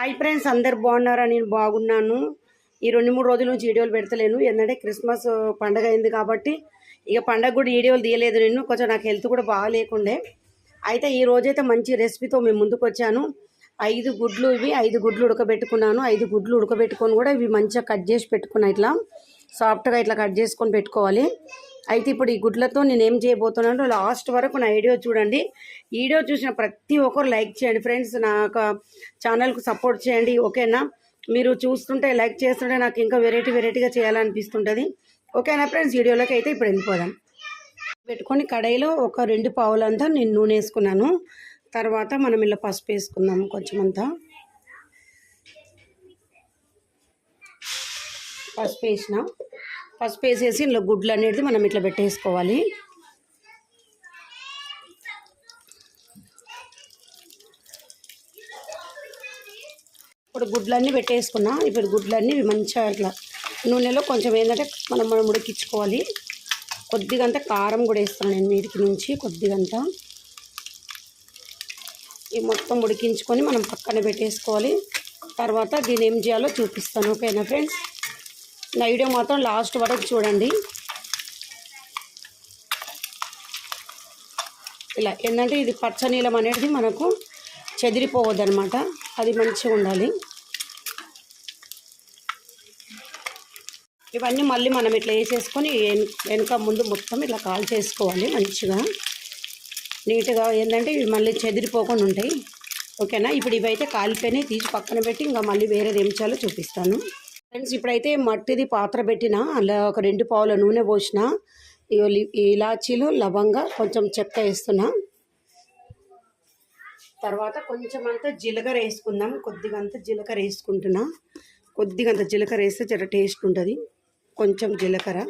Hi friends అందరు బాగున్నారా? నేను బాగున్నాను. ఈ రెండు మూడు రోజుల నుంచి వీడియోలు పెడతలేను. ఎందుకంటే క్రిస్మస్ పండగ అయింది కాబట్టి ఇక పండగ కూడా వీడియోలు తీయలేదు నేను కొంచెం నాకు హెల్త్ కూడా బాగాలేకుండే. అయితే ఈ రోజైతే మంచి రెసిపీతో మేము ముందుకు వచ్చాను. ఐదు గుడ్లు ఇవి ఐదు గుడ్లు ఉడకబెట్టుకున్నాను. ఐదు గుడ్లు ఉడకబెట్టుకొని కూడా ఇవి మంచిగా కట్ చేసి పెట్టుకున్నా ఇట్లా. సాఫ్ట్గా ఇట్లా కట్ చేసుకొని పెట్టుకోవాలి. అయితే ఇప్పుడు ఈ గుడ్లతో నేను ఏం చేయబోతున్నాను లాస్ట్ వరకు నా వీడియో చూడండి. వీడియో చూసిన ప్రతి ఒక్కరు లైక్ చేయండి ఫ్రెండ్స్. నా యొక్క ఛానల్కు సపోర్ట్ చేయండి ఓకేనా? మీరు చూస్తుంటే లైక్ చేస్తుంటే నాకు ఇంకా వెరైటీ వెరైటీగా చేయాలనిపిస్తుంటుంది. ఓకేనా ఫ్రెండ్స్? వీడియోలోకి అయితే ఇప్పుడు వెళ్ళిపోదాం. పెట్టుకొని కడాయిలో ఒక రెండు పావులంతా నేను నూనె వేసుకున్నాను. తర్వాత మనం ఇలా పసుపు వేసుకుందాము కొంచెం అంతా పసుపు వేసినాం. పసుపు వేసేసి ఇందులో గుడ్లు అనేది మనం ఇట్లా పెట్టేసుకోవాలి. ఇప్పుడు గుడ్లన్నీ పెట్టేసుకున్నా ఇప్పుడు గుడ్లన్నీ మంచిగా ఇట్లా నూనెలో కొంచెం ఏంటంటే మనం మనం ఉడికించుకోవాలి. కొద్దిగంత కారం కూడా వేస్తాను నేను వీటికి నుంచి కొద్దిగంత ఈ మొత్తం ఉడికించుకొని మనం పక్కన పెట్టేసుకోవాలి. తర్వాత దీన్ని ఏం చేయాలో చూపిస్తాను. ఓకేనా ఫ్రెండ్స్? నా వీడియో మాత్రం లాస్ట్ వరకు చూడండి. ఇలా ఏంటంటే ఇది పచ్చ నీలం అనేది మనకు చెదిరిపోవద్దు అనమాట అది మంచిగా ఉండాలి. ఇవన్నీ మళ్ళీ మనం ఇట్లా వేసేసుకొని వెనుక వెనక ముందు మొత్తం ఇట్లా కాల్ చేసుకోవాలి మంచిగా. నీట్గా ఏంటంటే ఇవి మళ్ళీ చెదిరిపోకుండా ఉంటాయి. ఓకేనా? ఇప్పుడు ఇవైతే కాలిపోయినాయి. తీసి పక్కన పెట్టి ఇంకా మళ్ళీ వేరేది ఏం చేయాలో చూపిస్తాను. ఫ్రెండ్స్ ఇప్పుడైతే మట్టిది పాత్ర పెట్టిన అలా ఒక రెండు పావుల నూనె పోసిన ఇగో లి- ఇలాచీలు లవంగా కొంచెం చెక్క వేస్తున్నా. తర్వాత కొంచెం అంతా జీలకర్ర వేసుకుందాం. కొద్దిగా అంత జీలకర్ర వేసుకుంటున్నా. కొద్దిగా అంత జీలకర్ర వేస్తే జర టేస్ట్ ఉంటుంది. కొంచెం జీలకర్ర.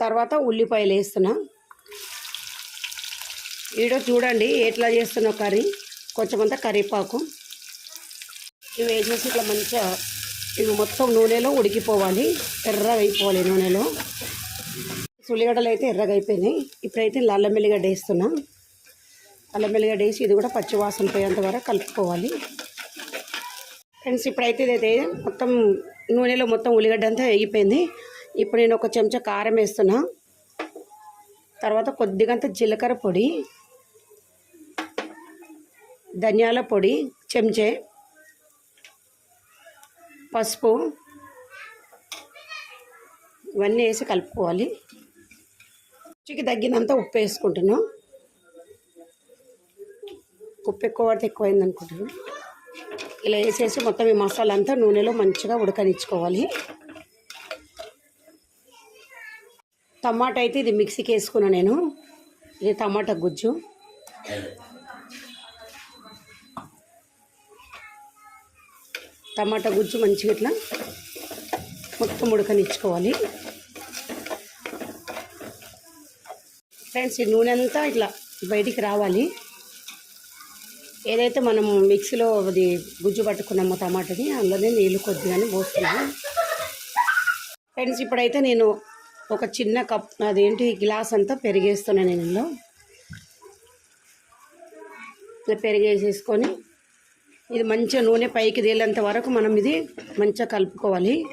తర్వాత ఉల్లిపాయలు వేస్తున్నా. ఈడో చూడండి ఎట్లా చేస్తున్నా కర్రీ. కొంచెం అంతా కరివేపాకు. ఇవి వేసేసి ఇట్లా మంచిగా ఇవి మొత్తం నూనెలో ఉడికిపోవాలి ఎర్రగా అయిపోవాలి నూనెలో. ఉల్లిగడ్డలు అయితే ఎర్రగా అయిపోయినాయి ఇప్పుడైతే అల్లం వెల్లిగడ్డ వేస్తున్నా. అల్లం వెల్లిగడ్డ వేసి ఇది కూడా పచ్చివాసన పోయేంత వరకు కలుపుకోవాలి. ఫ్రెండ్స్ ఇప్పుడైతే ఇదైతే మొత్తం నూనెలో మొత్తం ఉల్లిగడ్డ అంతా వేగిపోయింది. ఇప్పుడు నేను ఒక చెంచా కారం వేస్తున్నా. తర్వాత కొద్దిగంత జీలకర్ర పొడి ధనియాల పొడి చెంచే. పసుపు ఇవన్నీ వేసి కలుపుకోవాలి. రుచికి తగ్గినంత ఉప్పు వేసుకుంటున్నాం. ఉప్పు ఎక్కువ పడితే ఎక్కువైంది అనుకుంటున్నాను ఇలా వేసేసి మొత్తం ఈ మసాలా అంతా నూనెలో మంచిగా ఉడకనిచ్చుకోవాలి. టమాటా అయితే ఇది మిక్సీకి వేసుకున్నా నేను. ఇది టమాటా గుజ్జు. టమాటా గుజ్జు మంచిగా ఇట్లా మొత్తం ఉడకనిచ్చుకోవాలి. ఫ్రెండ్స్ ఈ నూనె అంతా ఇట్లా బయటికి రావాలి. ఏదైతే మనం మిక్సీలో అది గుజ్జు పట్టుకున్నామో టమాటాని అందులోనే నీళ్ళు కొద్దిగానే పోస్తున్నాము. ఫ్రెండ్స్ ఇప్పుడైతే నేను ఒక చిన్న కప్ అదేంటి గ్లాస్ అంతా పెరిగేస్తున్నాను నేను ఇందులో ఇలా పెరిగేసేసుకొని ఇది మంచిగా నూనె పైకి తేలేంత వరకు మనం ఇది మంచిగా కలుపుకోవాలి.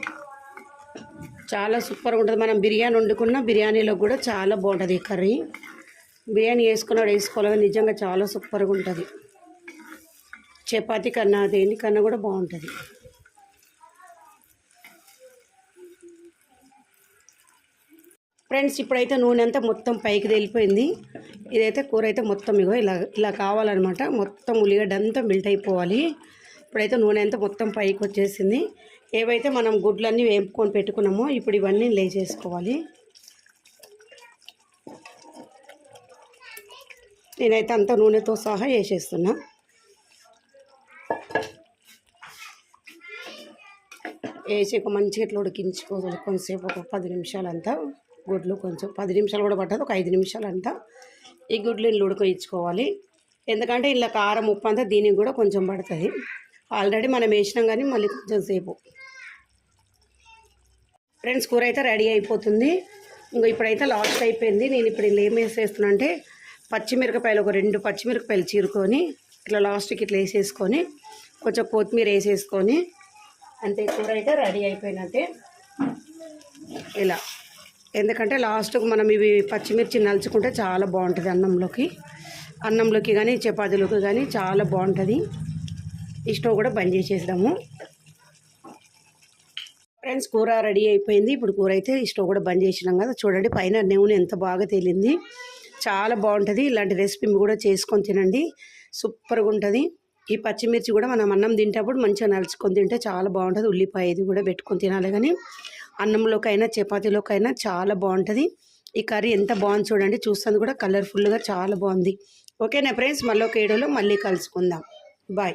చాలా సూపర్గా ఉంటుంది. మనం బిర్యానీ వండుకున్న బిర్యానీలో కూడా చాలా బాగుంటుంది ఈ కర్రీ. బిర్యానీ వేసుకున్నాడు వేసుకోవాలి నిజంగా చాలా సూపర్గా ఉంటుంది. చపాతీ కన్నా దేనికన్నా కూడా బాగుంటుంది. ఫ్రెండ్స్ ఇప్పుడైతే నూనె అంతా మొత్తం పైకి తేలిపోయింది. ఇదైతే కూర అయితే మొత్తం ఇగో ఇలా ఇలా కావాలన్నమాట. మొత్తం ఉల్లిగడ్డ అంతా మిల్ట్ అయిపోవాలి. ఇప్పుడైతే నూనె అంతా మొత్తం పైకి వచ్చేసింది. ఏవైతే మనం గుడ్లన్నీ వేపుకొని పెట్టుకున్నామో ఇప్పుడు ఇవన్నీ లేచేసుకోవాలి. నేనైతే అంత నూనెతో సహా వేసేస్తున్నా. వేసి ఒక మంచిగా ఇట్లా ఉడికించుకోవాలి కొంతసేపు ఒక పది నిమిషాలు అంతా గుడ్లు కొంచెం పది నిమిషాలు కూడా పట్టదు ఒక ఐదు నిమిషాలు అంతా ఈ గుడ్లు ఇల్లు ఉడకించుకోవాలి ఎందుకంటే ఇలా కారం ఉప్పు అంతా దీనికి కూడా కొంచెం పడుతుంది. ఆల్రెడీ మనం వేసినాం కానీ మళ్ళీ కొంచెం సేపు. ఫ్రెండ్స్ కూర అయితే రెడీ అయిపోతుంది. ఇంక ఇప్పుడైతే లాస్ట్ అయిపోయింది. నేను ఇప్పుడు ఇలా ఏం వేసేస్తున్నా అంటే పచ్చిమిరపకాయలు ఒక రెండు పచ్చిమిరపకాయలు చీరుకొని ఇట్లా లాస్ట్కి ఇట్లా వేసేసుకొని కొంచెం కొత్తిమీర వేసేసుకొని అంతే కూర అయితే రెడీ అయిపోయినట్టే. ఇలా. ఎందుకంటే లాస్ట్కు మనం ఇవి పచ్చిమిర్చి నలుచుకుంటే చాలా బాగుంటుంది అన్నంలోకి. అన్నంలోకి కానీ చపాతీలోకి కానీ చాలా బాగుంటుంది. ఈ స్టవ్ కూడా బంద్ చేసేద్దాము. ఫ్రెండ్స్ కూర రెడీ అయిపోయింది. ఇప్పుడు కూర అయితే ఈ స్టవ్ కూడా బంద్ చేసినాం కదా. చూడండి పైన నూనె ఎంత బాగా తేలింది. చాలా బాగుంటుంది. ఇలాంటి రెసిపీ కూడా చేసుకొని తినండి. సూపర్గా ఉంటుంది. ఈ పచ్చిమిర్చి కూడా మనం అన్నం తింటప్పుడు మంచిగా నలుచుకొని తింటే చాలా బాగుంటుంది. ఉల్లిపాయ ఇది కూడా పెట్టుకొని తినాలి కానీ అన్నంలోకైనా చపాతీలోకైనా చాలా బాగుంటుంది. ఈ కర్రీ ఎంత బాగుంది చూడండి. చూస్తుంది కూడా కలర్ఫుల్గా చాలా బాగుంది. ఓకేనా ఫ్రెండ్స్? మళ్ళీ ఒక ఏడోలో మళ్ళీ కలుసుకుందాం. బాయ్.